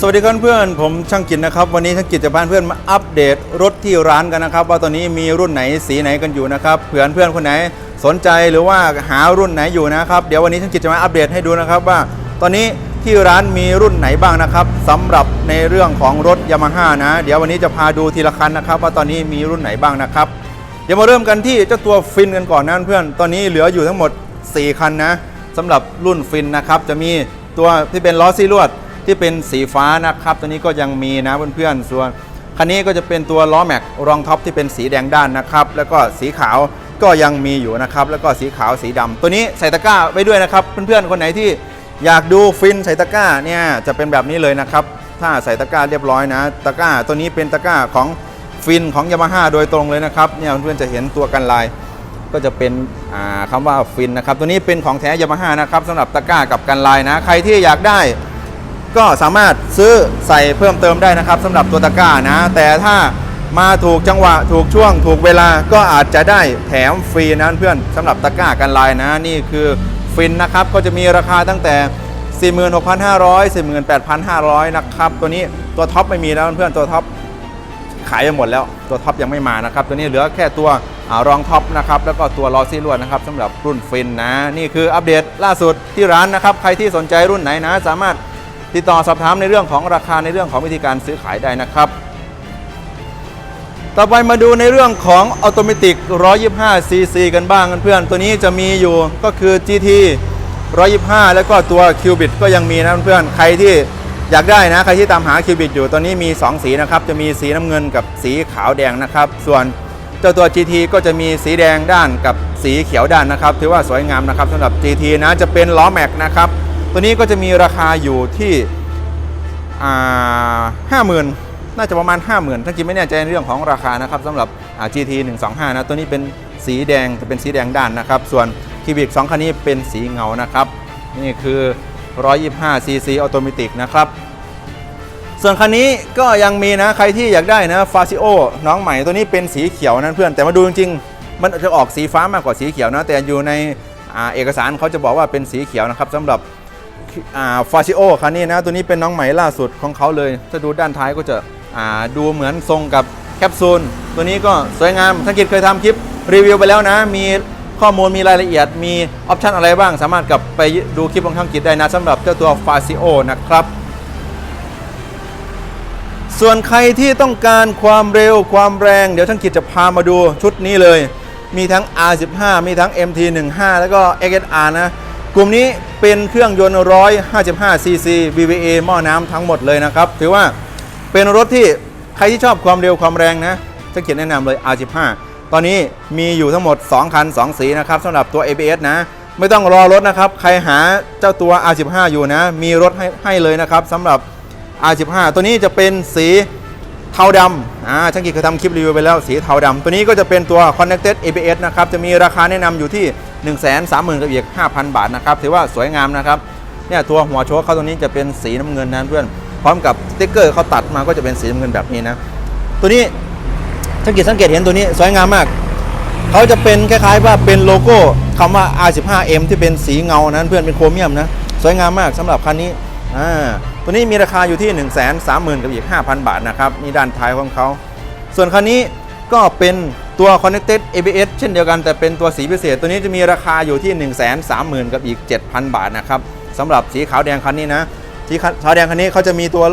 สวัสดีครับเพื่อนผมช่างกิจนะครับวันนี้ช่างกิจจะพาเพื่อนมาอัปเดตรถที่ร้านกันนะครับ ว่าตอนนี้มีรุ่นไหนสีไหนกันอยู่นะครับเผื่อเพื่อนคนไหนสนใจหรือว่าหารุ่นไหนอยู่นะครับ เดี๋ยววันนี้ช่างกิจจะมาอัปเดตให้ดูนะครับว่า ตอนนี้ที่ร้านมีรุ่นไหนบ้างนะครับสำหรับในเรื่องของรถยามาฮ่านะ เดี๋ยววันนี้จะพาดูทีละคันนะครับ ว่าตอนนี้มีรุ่นไหนบ้างนะครับเดี๋ยวมาเริ่มกันที่เจ้าตัวฟินกันก่อนนะเพื่อนตอนนี้เหลืออยู่ทั้งหมด 4 คันนะสำหรับรุ่นฟินนะครับจะมีตัวที่เป็นล้อซี่ลวด ที่เป็นสีฟ้านะครับ ตัวนี้ก็ยังมีนะเพื่อนๆส่วนคันนี้ก็จะเป็นตัวล้อแม็กรองท็อปที่เป็นสีแดงด้านนะครับ แล้วก็สีขาวก็ยังมีอยู่นะครับ แล้วก็สีขาวสีดำตัวนี้ใส่ตะกร้าไว้ด้วยนะครับ เพื่อนๆคนไหนที่อยากดูฟินใส่ตะกร้าเนี่ยจะเป็นแบบนี้เลยนะครับ ถ้าใส่ตะกร้าเรียบร้อยนะ ตะกร้าตัวนี้เป็นตะกร้าของฟินของยามาฮ่าโดยตรงเลยนะครับเนี่ยเพื่อนๆจะเห็นตัวกันลาย ก็จะเป็นอ่าคำว่าฟินนะครับ ตัวนี้เป็นของแท้ยามาฮ่านะครับสำหรับตะกร้ากับกันลายนะ ใครที่อยากได้ ก็สามารถซื้อใส่เพิ่มเติมได้นะครับสำหรับตัวตะกร้านะ แต่ถ้ามาถูกจังหวะถูกช่วงถูกเวลาก็อาจจะได้แถมฟรีนะเพื่อนสำหรับตะกร้ากันลายนะนี่คือฟินนะครับก็จะมีราคาตั้งแต่ 46,500 48,500 นะครับ ตัวนี้ตัวท็อปไม่มีแล้วเพื่อนตัวท็อปขายไปหมดแล้วตัวท็อปยังไม่มานะครับ ตัวนี้เหลือแค่ตัวอรองท็อปนะครับแล้วก็ตัวลอซี่ลวดนะครับสำหรับรุ่นฟินนะ นี่คืออัปเดตล่าสุดที่ร้านนะครับ ใครที่สนใจรุ่นไหนนะ สามารถ ติดต่อสอบถามในเรื่องของราคาในเรื่องของวิธีการซื้อขายได้นะครับ ต่อไปมาดูในเรื่องของออโตเมติก 125cc กันบ้างเพื่อนตัวนี้จะมีอยู่ก็คือ GT 125 แล้วก็ตัว Cubit ก็ยังมีนะเพื่อนใครที่อยากได้นะใครที่ตามหา Cubit อยู่ตอนนี้มี 2 สีนะครับ จะมีสีน้ำเงินกับสีขาวแดงนะครับ ส่วนเจ้าตัว GT ก็จะมีสีแดงด้านกับสีเขียวด้านนะครับ ถือว่าสวยงามนะครับสำหรับ GT นะจะเป็นล้อแม็กนะครับ ตัวนี้ก็จะมีราคาอยู่ที่ห้าหมื่นน่าจะประมาณ 50,000ถ้ากินไม่แน่ใจในเรื่องของราคานะครับสำหรับอ่า GT 125นะตัวนี้เป็นสีแดงจะเป็นสีแดงด้านนะครับ ส่วนคีบิก2คันนี้เป็นสีเงานะครับ นี่คือ 125 cc ออโตเมติกนะครับ ส่วนคันนี้ก็ยังมีนะใครที่อยากได้นะฟาซิโอน้องใหม่ตัวนี้เป็นสีเขียวนะเพื่อน แต่มาดูจริงๆ มันจะออกสีฟ้ามากกว่าสีเขียวนะ แต่อยู่ในอเอกสารเขาจะบอกว่าเป็นสีเขียวนะครับสำหรับ ฟาชิโอคันนี้นะตัวนี้เป็นน้องใหม่ล่าสุดของเขาเลย ถ้าดูด้านท้ายก็จะดูเหมือนทรงกับแคปซูลตัวนี้ก็สวยงามท่านกิจเคยทำคลิปรีวิวไปแล้วนะ มีข้อมูลมีรายละเอียดมีออปชันอะไรบ้าง สามารถกลับไปดูคลิปของท่านกิจได้นะสำหรับเจ้าตัวฟาซิโอนะครับ ส่วนใครที่ต้องการความเร็วความแรง เดี๋ยวท่านกิจจะพามาดูชุดนี้เลย มีทั้ง R15 มีทั้ง MT15 แล้วก็ XSR นะ กลุ่มนี้เป็นเครื่องยนต์ 155 cc VVA หม้อน้ำทั้งหมดเลยนะครับ ถือว่าเป็นรถที่ใครที่ชอบความเร็วความแรงนะท่านกิจแนะนำเลย R15 ตอนนี้มีอยู่ทั้งหมด 2 คัน 2 สีนะครับสำหรับตัว ABS นะ ไม่ต้องรอรถนะครับ ใครหาเจ้าตัว R15 อยู่นะ มีรถให้ให้เลยนะครับสำหรับ R15 ตัวนี้จะเป็นสีเทาดำอ่าช่างกิจเคยทำคลิปรีวิวไปแล้วสีเทาดำตัวนี้ก็จะเป็นตัว Connected ABS นะครับ จะมีราคาแนะนำอยู่ที่ 1 3 0 0 0 0กับอีก5,000 บาทนะครับถือว่าสวยงามนะครับเนี่ยตัวหัวโชคเขาตัวนี้จะเป็นสีน้ำเงินนะเพื่อนพร้อมกับสติ๊กเกอร์เขาตัดมาก็จะเป็นสีน้ำเงินแบบนี้นะตัวนี้ช่างกิจสังเกตเห็นตัวนี้สวยงามมากเขาจะเป็นคล้ายๆว่าเป็นโลโก้คำว่า R15M ที่เป็นสีเงานั้นเพื่อนเป็นโครเมียมนะสวยงามมากสำหรับคันนี้อ่าตัวนี้มีราคาอยู่ที่ 1 3 0 0 0 0กับอีก5,000 บาทนะครับนี่ด้านท้ายของเขาส่วนคันนี้ก็เป็นตัว Connected ABS เช่นเดียวกันแต่เป็นตัวสีพิเศษ ตัวนี้จะมีราคาอยู่ที่ 1 3 0 0 0 0 กับอีก 7,000 บาทนะครับสำหรับสีขาวแดงคันนี้นะสีขาวแดงคันนี้เขาจะมีตัว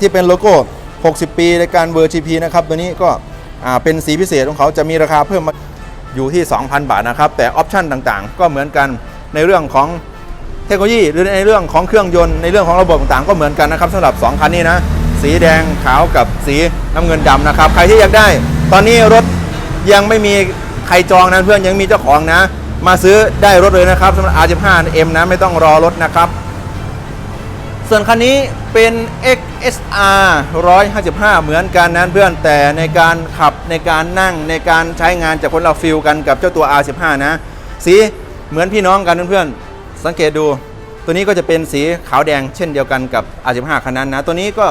ที่เป็นโลโก้ 60 ปีในการเวอร์ GP นะครับตัวนี้ก็เป็นสีพิเศษของเขาจะมีราคาเพิ่มมาอยู่ที่ 2,000 บาทนะครับ แต่ออปชันต่างๆ ก็เหมือนกันในเรื่องของเทคโนโลยีหรือในเรื่องของเครื่องยนต์ในเรื่องของระบบต่างๆ ก็เหมือนกันนะครับสำหรับ 2 คันนี้นะสีแดงขาวกับสีน้ำเงินดำนะครับ ใครที่อยากได้ ตอนนี้รถยังไม่มี ใครจองนะเพื่อนยังมีเจ้าของนะ มาซื้อได้รถเลยนะครับสำหรับ R15M นะไม่ต้องรอรถนะครับ ส่วนคันนี้เป็น XSR 155 เหมือนกันนั้นเพื่อนแต่ในการขับในการนั่งในการใช้งานจะคนเราฟิลกันกับเจ้าตัว R15 นะ สีเหมือนพี่น้องกันเพื่อนๆสังเกตดูตัวนี้ก็จะเป็นสีขาวแดงเช่นเดียวกันกับ R15 คันนั้นนะ ตัวนี้ก็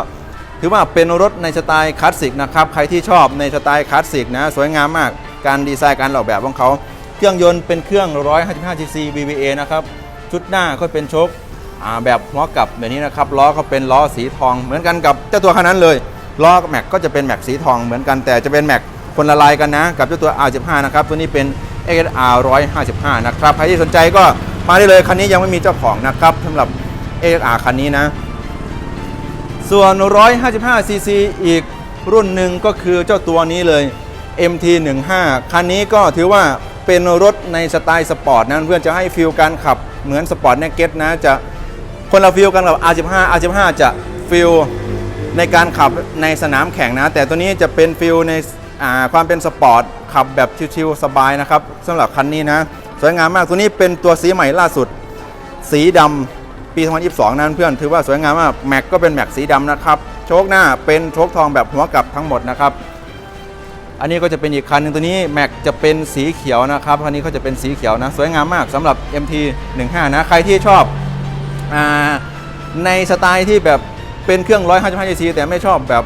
ถือว่าเป็นรถในสไตล์คลาสสิกนะครับ ใครที่ชอบในสไตล์คลาสสิกนะ สวยงามมาก การดีไซน์การออกแบบของเขาเครื่องยนต์เป็นเครื่อง 155cc VVA นะครับ ชุดหน้าก็เป็นโชคแบบหัวกลับแบบนี้นะครับล้อก็เป็นล้อสีทอง เหมือนกันกับเจ้าตัวคันนั้นเลยล้อแม็กก็จะเป็นแม็กสีทองเหมือนกันแต่จะเป็นแม็กคนละลายกันนะ กับเจ้าตัว R15 นะครับตัวนี้เป็น XR 155นะครับใครที่สนใจก็มาได้เลยคันนี้ยังไม่มีเจ้าของนะครับสำหรับ XR คันนี้นะ ส่วน 155cc อีกรุ่นหนึ่งก็คือเจ้าตัวนี้เลย MT15 คันนี้ก็ถือว่าเป็นรถในสไตล์สปอร์ตนะเพื่อนจะให้ฟิลการขับเหมือนสปอร์ตเนเก็ตนะจะคนละฟิลกันกับ R15 R15 จะฟิลในการขับในสนามแข่งนะ แต่ตัวนี้จะเป็นฟิลในความเป็นสปอร์ตขับแบบชิวๆสบายนะครับสำหรับคันนี้นะสวยงามมากตัวนี้เป็นตัวสีใหม่ล่าสุด สีดำปี 2022 นั้นเพื่อนถือว่าสวยงามมากแม็กก็เป็นแม็กสีดำนะครับโชคหน้าเป็นโชคทองแบบหัวกลับทั้งหมดนะครับ อันนี้ก็จะเป็นอีกคันหนึงตัวนี้แม็กจะเป็นสีเขียวนะครับคันนี้ก็จะเป็นสีเขียวนะ สวยงามมากสำหรับ MT 15 นะ ใครที่ชอบอาในสไตล์ที่แบบเป็นเครื่อง 155 cc แต่ไม่ชอบแบบ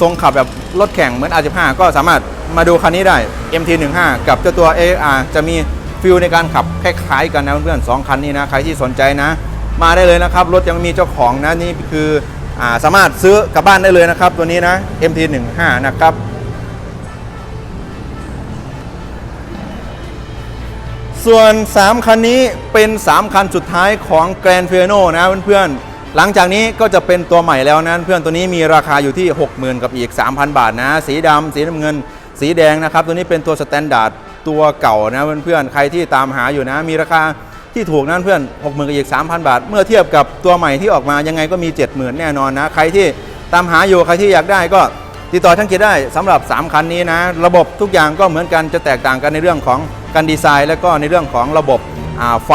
ทรงขับแบบรถแข่งเหมือน R15 ก็สามารถมาดูคันนี้ได้ MT 15 กับเจ้าตัว AR จะมีฟิลในการขับคล้ายๆกันนะเพื่อนๆสองคันนี้นะ ใครที่สนใจนะ มาได้เลยนะครับ รถยังม่มีเจ้าของนะนี่คืออาสามารถซื้อกลับบ้านได้เลยนะครับ ตัวนี้นะ MT 15 นะครับ ส่วน 3 คันนี้เป็น 3 คันสุดท้ายของ Grand f i n o นะเพื่อนๆ หลังจากนี้ก็จะเป็นตัวใหม่แล้วนะเพื่อนตัวนี้มีราคาอยู่ที่ 60,000 กับอีก 3,000 บาทนะ สีดำสีน้ำเงิน สีแดงนะครับ ตัวนี้เป็นตัวสแตนดาร์ดตัวเก่านะเพื่อนๆ ใครที่ตามหาอยู่นะ มีราคาที่ถูกนะเพื่อน60,000กับอีก 3,000 บาท เมื่อเทียบกับตัวใหม่ที่ออกมายังไงก็มี 70,000 แน่นอนนะ ใครที่ตามหาอยู่ใครที่อยากได้ก็ติดต่อช่างเกียรได้สำหรับ 3 คันนี้นะ ระบบทุกอย่างก็เหมือนกันจะแตกต่างกันในเรื่องของ การดีไซน์และก็ในเรื่องของระบบไฟ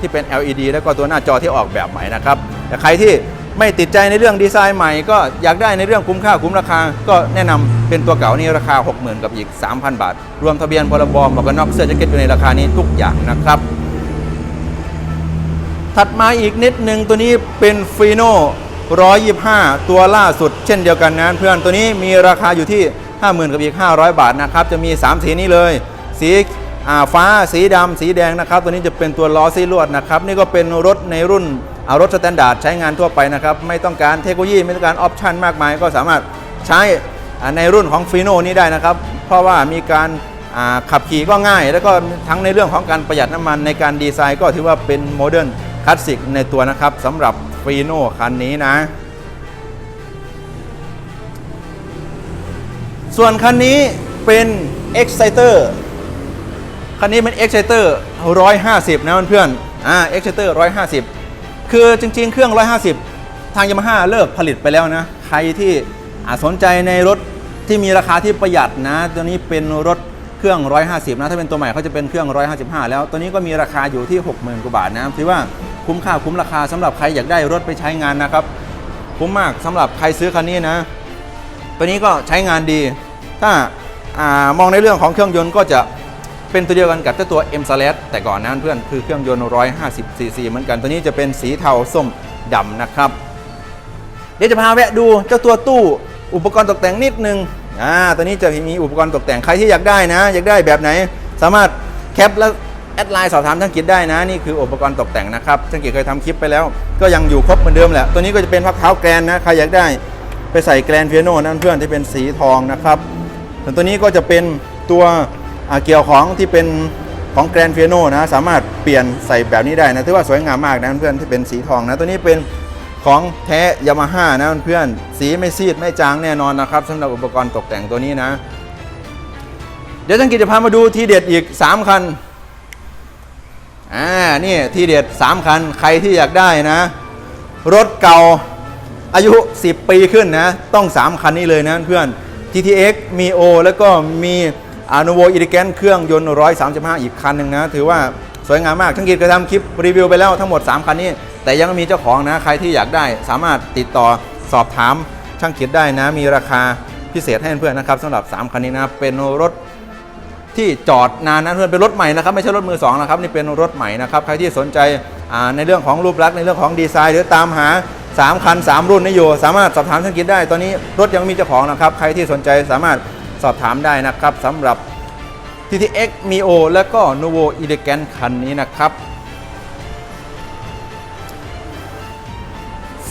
ที่เป็น LED แล้วก็ตัวหน้าจอที่ออกแบบใหม่นะครับแต่ใครที่ไม่ติดใจในเรื่องดีไซน์ใหม่ก็อยากได้ในเรื่องคุ้มค่าคุ้มราคา ก็แนะนำเป็นตัวเก่านี่ราคา 60,000 กับอีก 3,000 บาท รวมทะเบียนพรบหมวกกันน็อกเสื้อแจ็คเก็ตอยู่ในราคานี้ทุกอย่างนะครับ ถัดมาอีกนิดหนึ่งตัวนี้เป็นฟีโน่125 ตัวล่าสุดเช่นเดียวกันนะเพื่อนตัวนี้มีราคาอยู่ที่ 50,000 กับอีก 500 บาทนะครับ จะมี 3 สีนี้เลย สี ฟ้าสีดำสีแดงนะครับ ตัวนี้จะเป็นตัวล้อสีลวดนะครับ นี่ก็เป็นรถในรุ่นเอารถสแตนดาร์ดใช้งานทั่วไปนะครับ ไม่ต้องการเทคโนโลยี ไม่ต้องการออปชันมากมาย ก็สามารถใช้ในรุ่นของฟีโน่นี้ได้นะครับ เพราะว่ามีการขับขี่ก็ง่าย แล้วก็ทั้งในเรื่องของการประหยัดน้ำมันในการดีไซน์ก็ถือว่าเป็นโมเดิร์นคลาสสิกในตัวนะครับสำหรับฟีโน่คันนี้นะส่วนคันนี้เป็น Exciter คันนี้เป็น Exciter 150 นะเพื่อนๆอ่า Exciter 150 คือจริง ๆ เครื่อง 150 ทาง Yamaha เลิกผลิตไปแล้วนะ ใครที่สนใจในรถที่มีราคาที่ประหยัดนะ ตัวนี้เป็นรถเครื่อง 150 นะ ถ้าเป็นตัวใหม่เขาจะเป็นเครื่อง 155 แล้ว ตัวนี้ก็มีราคาอยู่ที่ 60,000 กว่าบาทนะถือว่าคุ้มค่าคุ้มราคาสำหรับใครอยากได้รถไปใช้งานนะครับ คุ้มมากสำหรับใครซื้อคันนี้นะ ตัวนี้ก็ใช้งานดี ถ้าอามองในเรื่องของเครื่องยนต์ก็จะ เป็นตัวเดียวกันกับเจ้าตัว M s l a s แต่ก่อนนั้นเพื่อนคือเครื่องยนต์ 150 cc เหมือนกันตัวนี้จะเป็นสีเทาส้มดำนะครับ เดี๋ยวจะพาแวะดูเจ้าตัวตู้อุปกรณ์ตกแต่งนิดนึงอ่าตัวนี้จะมีอุปกรณ์ตกแต่งใครที่อยากได้นะ อยากได้แบบไหน สามารถแคปแล้วแอดไลน์สอบถามช่างกิจได้นะ นี่คืออุปกรณ์ตกแต่งนะครับช่างกิจเคยทำคลิปไปแล้ว ก็ยังอยู่ครบเหมือนเดิมแหละ ตัวนี้ก็จะเป็นพักเท้าแกรนนะ ใครอยากได้ไปใส่แกรนเฟียโนนั่นเพื่อนที่เป็นสีทองนะครับส่วนตัวนี้ก็จะเป็นตัว เกี่ยวของที่เป็นของแกรนเฟียโนนะสามารถเปลี่ยนใส่แบบนี้ได้นะถือว่าสวยงามมากนะเพื่อนที่เป็นสีทองนะตัวนี้เป็นของแท้ยามาฮ่านะเพื่อนสีไม่ซีดไม่จางแน่นอนนะครับสำหรับอุปกรณ์ตกแต่งตัวนี้นะ เดี๋ยวจังกิจจะพามาดูทีเด็ดอีก 3 คันอ่านี่ทีเด็ด 3 คันใครที่อยากได้นะ รถเก่าอายุ 10 ปีขึ้นนะ ต้อง 3 คันนี้เลยนะเพื่อน GTX มี O แล้วก็มี อานูโวอิริแกนเครื่องยนต์ 135 อีกคันหนึ่งนะ ถือว่าสวยงามมากทั้งกิจเคยทำคลิปรีวิวไปแล้วทั้งหมด 3 คันนี้ แต่ยังไม่มีเจ้าของนะ ใครที่อยากได้สามารถติดต่อสอบถามช่างคิดได้นะ มีราคาพิเศษให้เพื่อนนะครับสำหรับ 3 คันนี้นะ เป็นรถที่จอดนานนะเพื่อนเป็นรถใหม่นะครับไม่ใช่รถมือสองนะครับนี่เป็นรถใหม่นะครับใครที่สนใจในเรื่องของรูปลักษณ์ในเรื่องของดีไซน์ หรือตามหา 3 คัน 3 รุ่นนี้อยู่สามารถสอบถามช่างกิจได้ ตอนนี้รถยังไม่มีเจ้าของนะครับใครที่สนใจสามารถ สอบถามได้นะครับสำหรับ TTX Mio และก็ Novo Elegant คันนี้นะครับ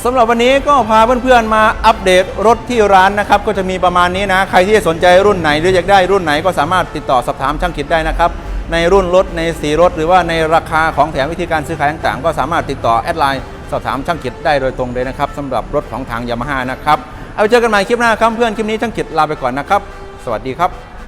สำหรับวันนี้ก็พาเพื่อนๆมาอัปเดตรถที่ร้านนะครับ ก็จะมีประมาณนี้นะ ใครที่สนใจรุ่นไหนหรืออยากได้รุ่นไหนก็สามารถติดต่อสอบถามช่างกิจได้นะครับ ในรุ่นรถในสีรถ หรือว่าในราคาของแถมวิธีการซื้อขายต่างๆ ก็สามารถติดต่อแอดไลน์สอบถามช่างกิจได้โดยตรงเลยนะครับสำหรับรถของทางยามาฮ่านะครับ เอาไว้เจอกันใหม่คลิปหน้าครับเพื่อนคลิปนี้ช่างกิจลาไปก่อนนะครับ วัสดีครับ